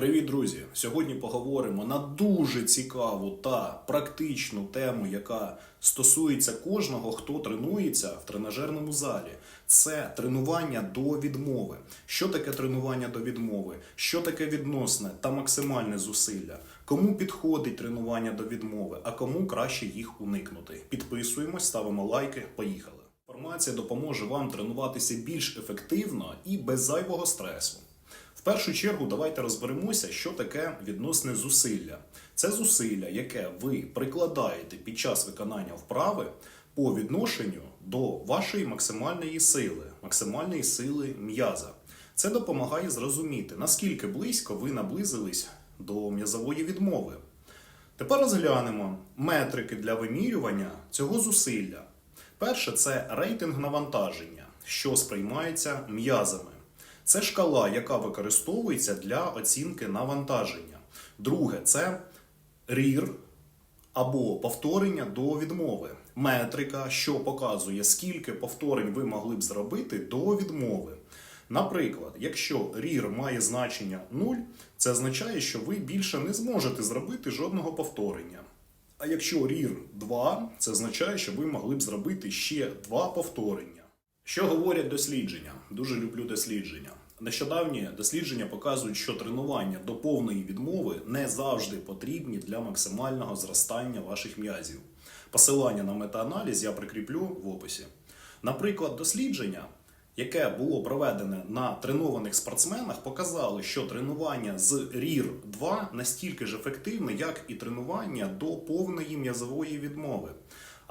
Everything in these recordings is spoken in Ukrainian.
Привіт, друзі! Сьогодні поговоримо на дуже цікаву та практичну тему, яка стосується кожного, хто тренується в тренажерному залі. Це тренування до відмови. Що таке тренування до відмови? Що таке відносне та максимальне зусилля? Кому підходить тренування до відмови, а кому краще їх уникнути? Підписуємось, ставимо лайки. Поїхали! Інформація допоможе вам тренуватися більш ефективно і без зайвого стресу. В першу чергу давайте розберемося, що таке відносне зусилля. Це зусилля, яке ви прикладаєте під час виконання вправи по відношенню до вашої максимальної сили, максимальної сили м'яза. Це допомагає зрозуміти, наскільки близько ви наблизились до м'язової відмови. Тепер розглянемо метрики для вимірювання цього зусилля. Перше це рейтинг навантаження, що сприймається м'язами. Це шкала, яка використовується для оцінки навантаження. Друге це рір або повторення до відмови. Метрика, що показує, скільки повторень ви могли б зробити до відмови. Наприклад, якщо рір має значення 0, це означає, що ви більше не зможете зробити жодного повторення. А якщо рір 2, це означає, що ви могли б зробити ще два повторення. Що говорять дослідження? Дуже люблю дослідження. Нещодавні дослідження показують, що тренування до повної відмови не завжди потрібні для максимального зростання ваших м'язів. Посилання на метааналіз я прикріплю в описі. Наприклад, дослідження, яке було проведене на тренованих спортсменах, показало, що тренування з рір 2 настільки ж ефективне, як і тренування до повної м'язової відмови.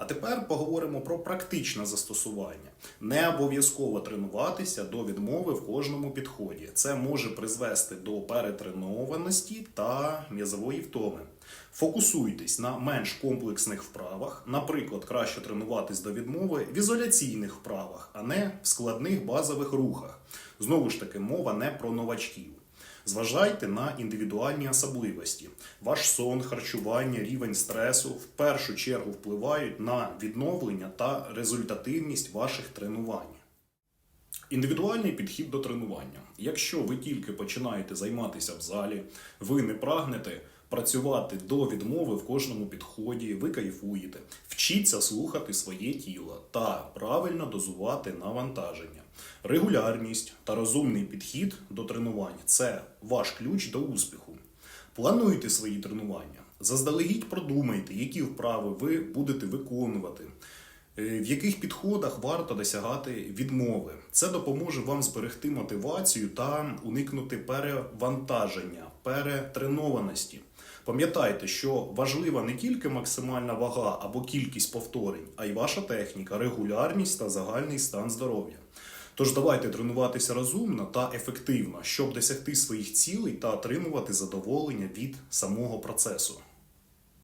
А тепер поговоримо про практичне застосування. Не обов'язково тренуватися до відмови в кожному підході. Це може призвести до перетренованості та м'язової втоми. Фокусуйтесь на менш комплексних вправах, наприклад, краще тренуватись до відмови в ізоляційних вправах, а не в складних базових рухах. Знову ж таки, мова не про новачків. Зважайте на індивідуальні особливості. Ваш сон, харчування, рівень стресу в першу чергу впливають на відновлення та результативність ваших тренувань. Індивідуальний підхід до тренування. Якщо ви тільки починаєте займатися в залі, ви не прагнете працювати до відмови в кожному підході, ви кайфуєте. Вчіться слухати своє тіло та правильно дозувати навантаження. Регулярність та розумний підхід до тренувань це ваш ключ до успіху. Плануйте свої тренування. Заздалегідь продумайте, які вправи ви будете виконувати. Е, В яких підходах варто досягати відмови? Це допоможе вам зберегти мотивацію та уникнути перевантаження, перетренованості. Пам'ятайте, що важлива не тільки максимальна вага або кількість повторень, а й ваша техніка, регулярність та загальний стан здоров'я. Тож давайте тренуватися розумно та ефективно, щоб досягти своїх цілей та отримувати задоволення від самого процесу.